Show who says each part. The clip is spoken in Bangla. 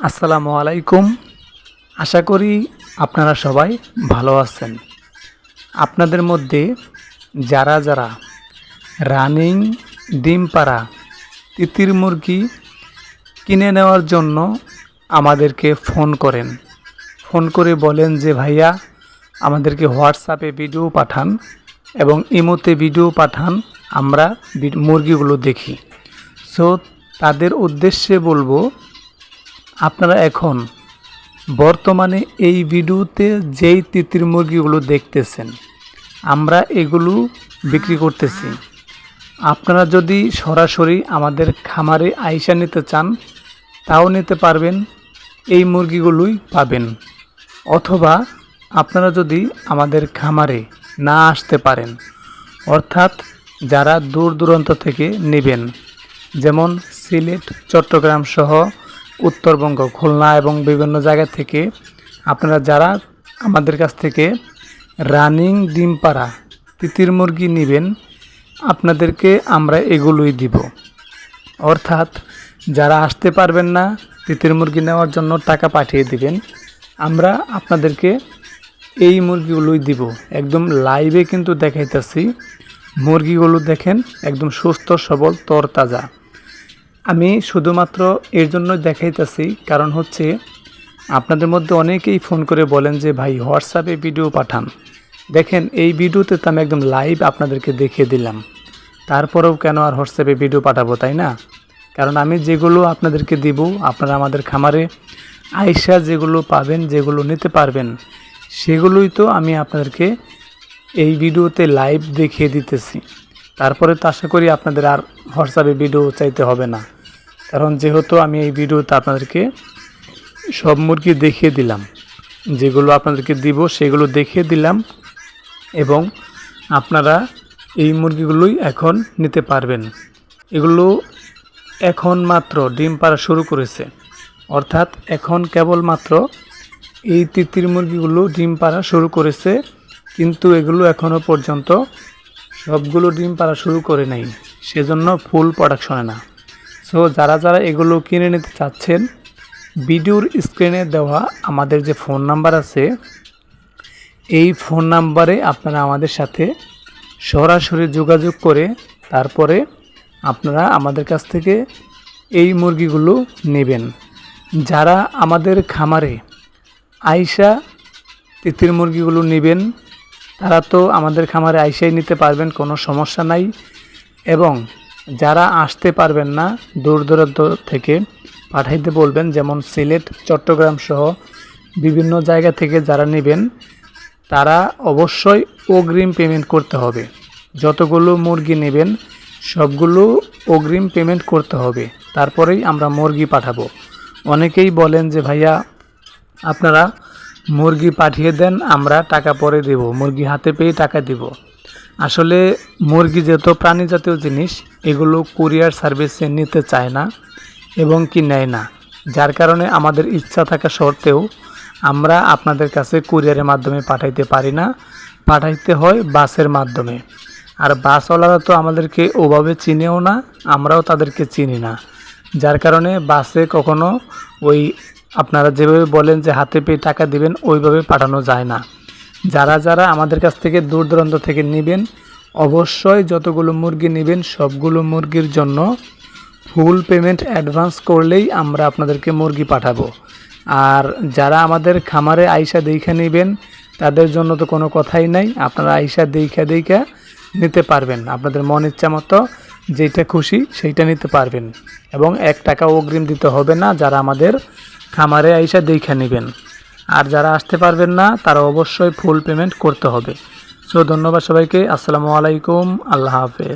Speaker 1: আসসালামু আলাইকুম। আশা করি আপনারা সবাই ভালো আছেন। আপনাদের মধ্যে যারা যারা রানিং ডিম পাড়া তিতির মুরগি কিনে নেওয়ার জন্য আমাদেরকে ফোন করেন। ফোন করে বলেন যে, ভাইয়া, আমাদেরকে হোয়াটসঅ্যাপে ভিডিও পাঠান এবং ইমোতে ভিডিও পাঠান, আমরা মুরগিগুলো দেখি। সো, তাদের উদ্দেশ্যে বলব আপনারা এখন বর্তমানে এই ভিডিওতে যেই তিতির মুরগিগুলো দেখতেছেন, আমরা এগুলো বিক্রি করতেছি। আপনারা যদি সরাসরি আমাদের খামারে আইসা নিতে চান, তাও নিতে পারবেন, এই মুরগিগুলোই পাবেন। অথবা আপনারা যদি আমাদের খামারে না আসতে পারেন, অর্থাৎ যারা দূর দূরান্ত থেকে নেবেন, যেমন সিলেট, চট্টগ্রাম সহ উত্তরবঙ্গ, খুলনা এবং বিভিন্ন জায়গা থেকে আপনারা যারা আমাদের কাছ থেকে রানিং ডিম পাড়া তিতির মুরগি নেবেন, আপনাদেরকে আমরা এগুলোই দিব। অর্থাৎ যারা আসতে পারবেন না, তিতির মুরগি নেওয়ার জন্য টাকা পাঠিয়ে দিবেন, আমরা আপনাদেরকে এই মুরগিগুলোই দিব। একদম লাইভে কিন্তু দেখাইতেছি। মুরগিগুলো দেখেন, একদম সুস্থ, সবল, তরতাজা। আমি শুধুমাত্র এর জন্য দেখাইতেছি, কারণ হচ্ছে আপনাদের মধ্যে অনেকেই ফোন করে বলেন যে, ভাই হোয়াটসঅ্যাপে ভিডিও পাঠান। দেখেন, এই ভিডিওতে তো আমি একদম লাইভ আপনাদেরকে দেখিয়ে দিলাম। তারপরেও কেন আর হোয়াটসঅ্যাপে ভিডিও পাঠাবো, তাই না? কারণ আমি যেগুলো আপনাদেরকে দিব, আপনারা আমাদের খামারে আইসা যেগুলো পাবেন, যেগুলো নিতে পারবেন, সেগুলোই তো আমি আপনাদেরকে এই ভিডিওতে লাইভ দেখিয়ে দিতেছি। তারপরে তো আশা করি আপনাদের আর হোয়াটসঅ্যাপে ভিডিও চাইতে হবে না। কারণ যেহেতু আমি এই ভিডিওতে আপনাদেরকে সব মুরগি দেখিয়ে দিলাম, যেগুলো আপনাদেরকে দিব সেগুলো দেখিয়ে দিলাম এবং আপনারা এই মুরগিগুলোই এখন নিতে পারবেন। এগুলো এখন মাত্র ডিম পাড়া শুরু করেছে। অর্থাৎ এখন কেবলমাত্র এই তিতির মুরগিগুলো ডিম পাড়া শুরু করেছে, কিন্তু এগুলো এখনও পর্যন্ত সবগুলো ডিম পাড়া শুরু করে নাই। সেজন্য ফুল প্রোডাকশনে না। সো যারা যারা এগুলো কিনে নিতে চাচ্ছেন, ভিডিওর স্ক্রিনে দেওয়া আমাদের যে ফোন নাম্বার আছে, এই ফোন নাম্বারে আপনারা আমাদের সাথে সরাসরি যোগাযোগ করে তারপরে আপনারা আমাদের কাছ থেকে এই মুরগিগুলো নেবেন। যারা আমাদের খামারে আইসা তিতির মুরগিগুলো নেবেন, তারা তো আমাদের খামারে আইসাই নিতে পারবেন, কোনো সমস্যা নাই। এবং যারা আসতে পারবেন না, দূর দূরান্ত থেকে পাঠাইতে বলবেন, যেমন সিলেট, চট্টগ্রাম সহ বিভিন্ন জায়গা থেকে যারা নেবেন, তারা অবশ্যই অগ্রিম পেমেন্ট করতে হবে। যতগুলো মুরগি নেবেন, সবগুলো অগ্রিম পেমেন্ট করতে হবে। তারপরেই আমরা মুরগি পাঠাবো। অনেকেই বলেন যে, ভাইয়া, আপনারা মুরগি পাঠিয়ে দেন, আমরা টাকা পরে দেব, মুরগি হাতে পেয়ে টাকা দিব। আসলে মুরগি যেহেতু প্রাণী জাতীয় জিনিস, এগুলো কুরিয়ার সার্ভিসে নিতে চায় না এবং কি নেয় না। যার কারণে আমাদের ইচ্ছা থাকা সত্ত্বেও আমরা আপনাদের কাছে কুরিয়ারের মাধ্যমে পাঠাইতে পারি না। পাঠাইতে হয় বাসের মাধ্যমে। আর বাসওয়ালারা তো আমাদেরকে ওভাবে চিনেও না, আমরাও তাদেরকে চিনি না। যার কারণে বাসে কখনো ওই আপনারা যেভাবে বলেন যে হাতে পেয়ে টাকা দিবেন, ওইভাবে পাঠানো যায় না। যারা যারা আমাদের কাছ থেকে দূর দূরান্ত থেকে নেবেন, অবশ্যই যতগুলো মুরগি নেবেন, সবগুলো মুরগির জন্য ফুল পেমেন্ট অ্যাডভান্স করলেই আমরা আপনাদেরকে মুরগি পাঠাবো। আর যারা আমাদের খামারে আইসা দেখা নেবেন, তাদের জন্য তো কোনো কথাই নাই, আপনারা আইসা দেখা দেখা নিতে পারবেন। আপনাদের মন ইচ্ছা মতো যেটা খুশি সেইটা নিতে পারবেন। এবং এক টাকা অগ্রিম দিতে হবে না, যারা আমাদের খামারে আইসা দেখা নেবেন। আর যারা আসতে পারবেন না, তারা অবশ্যই ফুল পেমেন্ট করতে হবে। সো ধন্যবাদ সবাইকে। আসসালামু আলাইকুম। আল্লাহ হাফেজ।